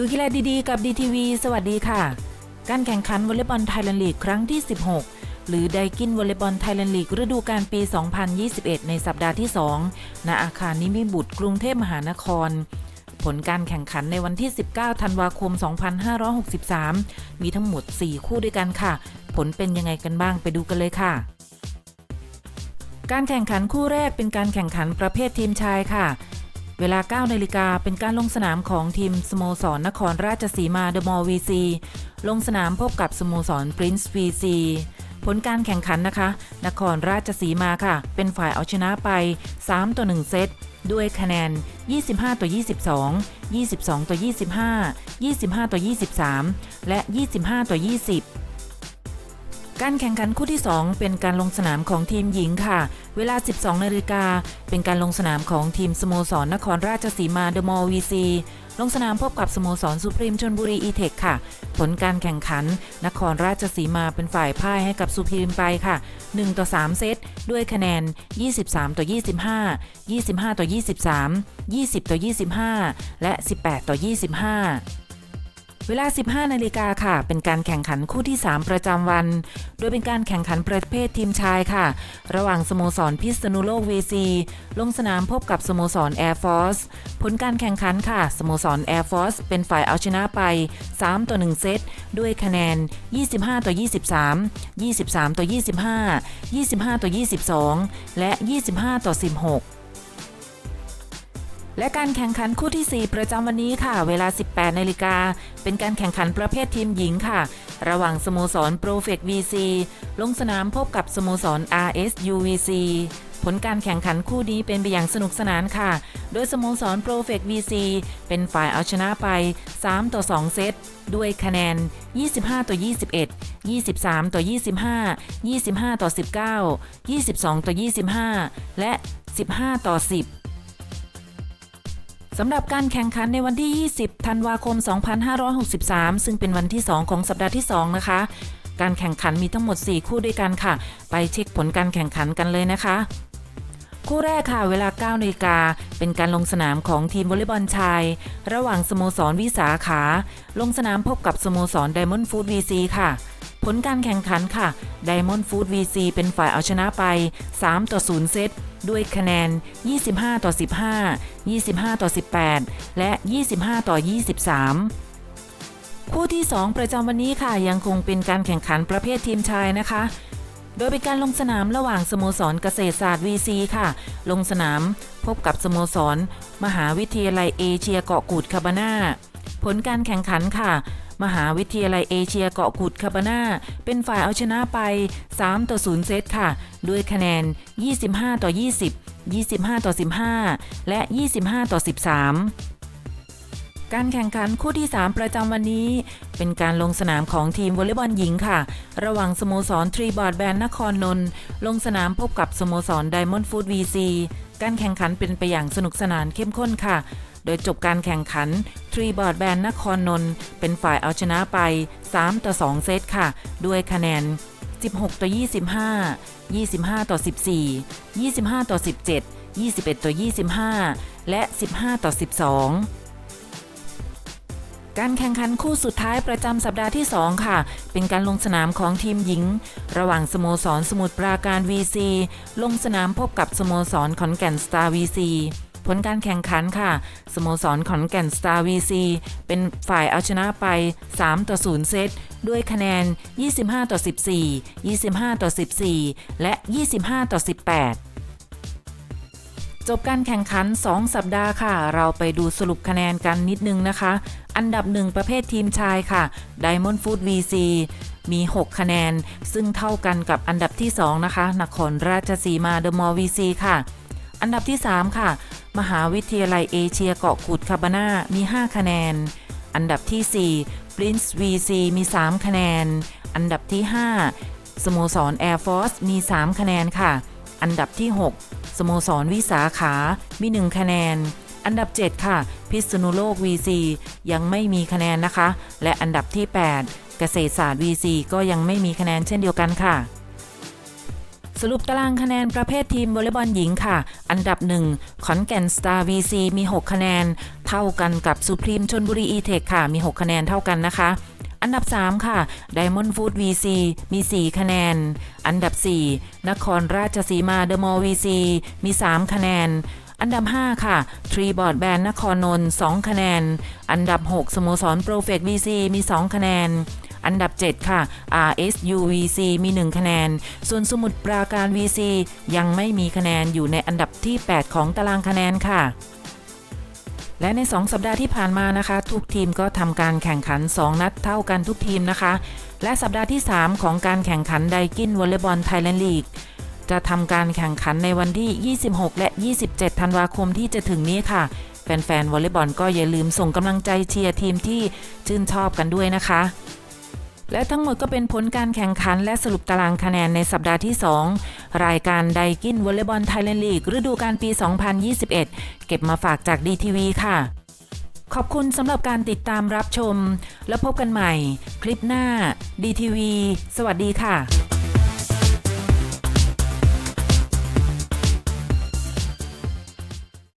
ดูกีฬาดีๆ กับ DTV สวัสดีค่ะ การแข่งขันวอลเลย์บอลไทยแลนด์ลีกครั้งที่ 16 หรือไดกินวอลเลย์บอลไทยแลนด์ลีกฤดูกาลปี 2021 ในสัปดาห์ที่ 2 ณ อาคารนิมิบุตรกรุงเทพมหานคร ผลการแข่งขันในวันที่ 19 ธันวาคม 2563 มีทั้งหมด 4 คู่ด้วยกันค่ะ ผลเป็นยังไงกันบ้างไปดูกันเลยค่ะการแข่งขันคู่แรกเป็นการแข่งขันประเภททีมชายค่ะ เวลา 9 นาฬิกาเป็นการลงสนามของทีมสโมสรนครราชสีมาเดอะมอลวีซีลงสนามพบกับสโมสรปรินซ์วีซีผลการแข่งขันนะคะ นครราชสีมาค่ะ เป็นฝ่ายเอาชนะไป 3 ต่อ 1 เซต ด้วยคะแนน 25 ต่อ 22 22 ต่อ 25 25 ต่อ 23 และ 25 ต่อ 20 การแข่งขันคู่ที่ 2 เป็นการลงสนามของทีมหญิงค่ะ เวลา 12 นาฬิกา เป็นการลงสนามของทีมสโมสรนครราชสีมาเดอะมอลวีซีลงสนามพบกับสโมสรสุพรีมชนบุรีอีเทคค่ะ ผลการแข่งขัน นครราชสีมาเป็นฝ่ายพ่ายให้กับสุพรีมไปค่ะ 1 ต่อ 3 เซต ด้วยคะแนน 23 ต่อ 25 25 ต่อ 23 20 ต่อ 25 และ 18 ต่อ 25 เวลา 15 นาฬิกาค่ะ เป็นการแข่งขันคู่ที่ 3 ประจำวัน โดยเป็นการแข่งขันประเภททีมชายค่ะ ระหว่างสโมสรพิษณุโลกเวซีลงสนามพบกับสโมสรแอร์ฟอร์สผลการแข่งขันค่ะ สโมสรแอร์ฟอร์สเป็นฝ่ายเอาชนะไป 3 ต่อ 1 เซต ด้วยคะแนน 25 ต่อ 23 23 ต่อ 25 25 ต่อ 22 และ 25 ต่อ 16 และการแข่งขันคู่ที่ 4 ประจำวันนี้ค่ะ เวลา 18 นาฬิกา เป็นการแข่งขันประเภททีมหญิงค่ะ ระหว่างสโมสรโปรเฟก VC ลงสนามพบกับสโมสร RSU VC ผลการแข่งขันคู่นี้เป็นไปอย่างสนุกสนานค่ะ โดยสโมสรโปรเฟก VC เป็นฝ่ายเอาชนะไป 3 ต่อ 2 เซต ด้วยคะแนน 25 ต่อ 21 23 ต่อ 25 25 ต่อ 19 22 ต่อ 25 และ 15 ต่อ 10 สำหรับการแข่งขันในวันที่ 20 ธันวาคม 2563 ซึ่งเป็นวันที่ 2 ของสัปดาห์ที่ 2 นะคะ การแข่งขันมีทั้งหมด 4 คู่ด้วยกันค่ะ ไปเช็คผลการแข่งขันกันเลยนะคะ คู่แรกค่ะ เวลา9นาฬิกา เป็นการลงสนามของทีมวอลเลย์บอลชาย ระหว่างสโมสรวิสาขา ลงสนามพบกับสโมสรไดมอนด์ฟู้ดวีซีค่ะ ลการแข่งขันค่ะ Diamond Food VC เป็นฝ่ายเอาชนะไป 3 ต่อ 0 เซต ด้วยคะแนน 25 ต่อ 15 25 ต่อ 18 และ 25 ต่อ 23คู่ที่ 2 ประจำวันนี้ค่ะยังคงเป็นการแข่งขันประเภททีมชายนะคะ โดยเป็นการลงสนามระหว่างสโมสรเกษตรศาสตร์ VC ค่ะ ลงสนามพบกับสโมสร มหาวิทยาลัยเอเชียเกาะกูดคาบาน่าผลการแข่งขันค่ะ มหาวิทยาลัยเอเชียเกาะกูดคาบาน่าเป็นฝ่ายเอาชนะไป 3 ต่อ 0 เซตค่ะ ด้วยคะแนน 25 ต่อ 20 25 ต่อ 15 และ 25 ต่อ 13การแข่งขันคู่ที่ 3 ประจำวันนี้ เป็นการลงสนามของทีมวอลเลย์บอลหญิงค่ะ ระหว่างสโมสรทรีบอร์ดแบนนครนนท์ลงสนามพบกับสโมสรไดมอนด์ฟู้ดวีซีการแข่งขันเป็นไปอย่างสนุกสนานเข้มข้นค่ะ โดยจบการแข่งขันทรีบอร์ดแบนนครนนท์เป็นฝ่ายเอาชนะไป 3 ต่อ 2 เซตค่ะ ด้วยคะแนน 16 ต่อ 25 25 ต่อ 14 25 ต่อ 17 21 ต่อ 25 และ 15 ต่อ 12การแข่งขันคู่สุดท้ายประจำสัปดาห์ที่ 2 ค่ะ เป็นการลงสนามของทีมหญิง ระหว่างสโมสรสมุทรปราการ VC ลงสนามพบกับสโมสรขอนแก่นสตาร์ VC ผลการแข่งขันค่ะ สโมสรขอนแก่นสตาร์ VC เป็นฝ่ายเอาชนะไป 3 ต่อ 0 เซต ด้วยคะแนน 25 ต่อ 14 25 ต่อ 14 และ 25 ต่อ 18จบการแข่งขัน 2 สัปดาห์ค่ะ เราไปดูสรุปคะแนนกันนิดนึงนะคะ อันดับ1ประเภททีมชายค่ะ Diamond Food VC มี 6 คะแนน ซึ่งเท่ากันกับอันดับที่ 2 นะคะนครราชสีมาเดอะมอล VC ค่ะ อันดับที่ 3 ค่ะ มหาวิทยาลัยเอเชียเกาะกูดคาบาน่ามี 5 คะแนน อันดับที่ 4 Prince VC มี 3 คะแนน อันดับที่ 5 สโมสร Air Force มี 3 คะแนนค่ะ อันดับที่ 6 สโมสรวิสาขา มี 1 คะแนน อันดับ 7 ค่ะ พิษณุโลก VC ยังไม่มีคะแนนนะคะ และอันดับที่ 8 เกษตรศาสตร์ VC ก็ยังไม่มีคะแนนเช่นเดียวกันค่ะ สรุปตารางคะแนนประเภททีมวอลเลย์บอลหญิงค่ะ อันดับ 1 ขอนแก่นสตาร์ VC มี 6 คะแนน เท่ากันกับสุพรีมชนบุรีอีเทคค่ะ มี 6 คะแนนเท่ากันนะคะ อันดับ 3 ค่ะ Diamond Food VC มี 4 คะแนน อันดับ 4 นครราชสีมาเดอะมอล VC มี 3 คะแนนอันดับ 5 ค่ะ ทรีบอร์ดแบนนครนนท์2คะแนน อันดับ 6 สโมสรโปรเฟก VC มี 2 คะแนน อันดับ 7 ค่ะ RSU VC มี 1 คะแนน ส่วนสมุทรปราการ VC ยังไม่มีคะแนนอยู่ในอันดับที่ 8 ของตารางคะแนนค่ะและใน 2 สัปดาห์ที่ผ่านมานะคะ ทุกทีมก็ทำการแข่งขัน 2 นัดเท่ากันทุกทีมนะคะ และสัปดาห์ที่ 3 ของการแข่งขันไดกินวอลเลย์บอลไทยแลนด์ลีกจะทำการแข่งขันในวันที่ 26 และ 27 ธันวาคมที่จะถึงนี้ค่ะ แฟนๆวอลเลย์บอลก็อย่าลืมส่งกำลังใจเชียร์ทีมที่ชื่นชอบกันด้วยนะคะ และทั้งหมดก็เป็นผลการแข่งขันและสรุปตารางคะแนนในสัปดาห์ที่ 2 รายการไดกินวอลเลย์บอลไทยแลนด์ลีกฤดูกาลปี 2021 เก็บมาฝากจากดีทีวีค่ะ ขอบคุณสำหรับการติดตามรับชม แล้วพบกันใหม่ คลิปหน้าดีทีวีสวัสดีค่ะ